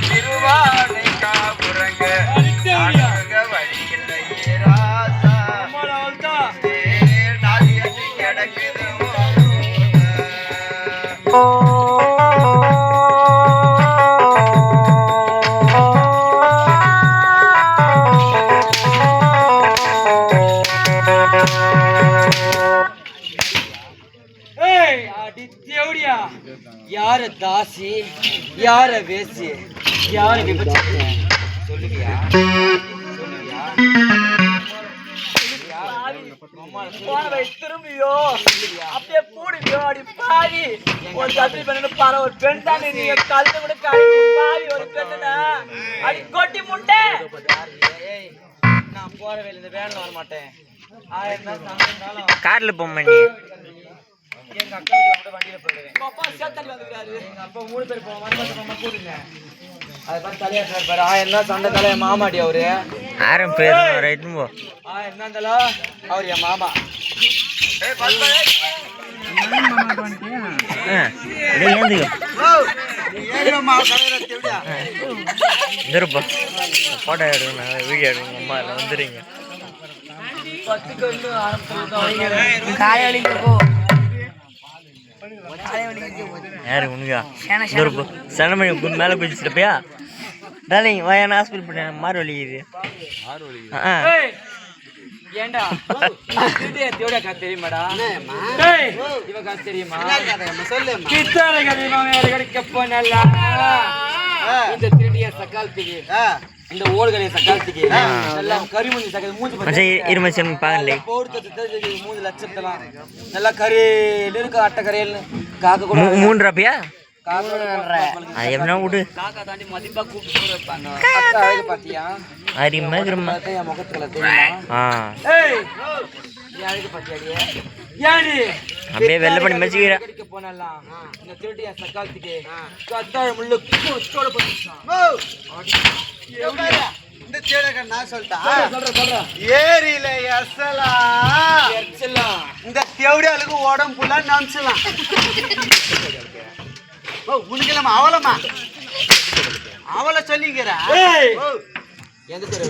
திருவானை காபுரங்க வழியில்லையே ராசா நாதி அடி கிடக்குது ஏய் அடி தேவடியா யார தாசி? யார வேசி? யார விபச்சாரி சொல்லுவியா? சொல்லுவியா? திரும்பியோ? அப்படியே பூடியோ அடி பாவி. ஒரு தம்பி பண்ணு பாரு ஒரு பெண் கூட கழட்டி பாவி ஒரு பெண்ணுனா அடி கொட்டி முட்டை நான் போற வேலை இந்த வேலை வர மாட்டேன். ஆயிரம் தான் கார்ல போக நீ. எங்க அக்கா வீட்டுல கூட வண்டியில போயிடுவேன். உங்க அப்பா சேத்தடி வந்துக்கிறாரு. எங்க அப்பா மூணு பேர் போவோம். வந்து மட்டும் மாமா கூடுங்க அது பார்த்து தலையாட்டுறாரு பாரு. ஆயிரம் தான் சண்டை தலைய? மாமாடி அவரு. ஆரம் பேர் ரைட்டு போ. அவர் என் மாமா. ஆ டேய் ஏந்துக்க. இருப்பா ஃபோட்டோ எடுக்கணும் வீடியோ எடுக்கணும் அம்மா எல்லாம் வந்துடுங்க இன்னும் ஆரம்பிச்சு யாரு உனக்கா? சனமணி குன் மேலே குதிச்சிட்டப்பையா டாலிங் வயான ஹாஸ்பிட்டல் போட்டேன் மாறு வலிக்குது ஆ கதை தெரியுமாடா? டேய், இவ கதை தெரியுமா? கித்தார கதையுமா கிடைக்க போனல இந்த திருடிய சக்காலத்துக்கு இந்த ஓடுகளைய சக்காலத்துக்கு நல்லா கரிமணி மூஞ்சி மச்சான் இரு மச்சான் பாக்கல பௌர்த்தத்தை மூணு லட்சத்தெல்லாம். நல்லா கரையில் இருக்கு அட்டை கரையில் காக்க கூட மூன்றாப்பியா அது எப்படின்னா விடு. காக்கா தாண்டி மதிப்பா கூப்பிட்டு போய் வைப்பாங்க. அக்கா அழகு பாத்தியா? அரிமா கிருமா பார்த்தா என் முகத்துல தெரியுமா? ஆ. ஏய்! நீ அழகு பாத்தியாடியே ஏடி அப்படியே வெள்ளை பண்ணி மச்சிக்கிற கடிக்க போனலாம் இந்த திருட்டிய சக்காலத்துக்கு. கத்தாழ முள்ளு குச்சோட போட்டுச்சான் இந்த தேடகன் நான் சொல்லிட்டா? சொல்ற சொல்ற ஏரியில எசலா. எரிச்சலாம் இந்த தேவடியாளுக்கு உடம்பு ஃபுல்லா நமிச்சலாம் ஓ உனக்கு அவலமா அவளை சொல்லிக்கிற ஏய். ஓ எந்த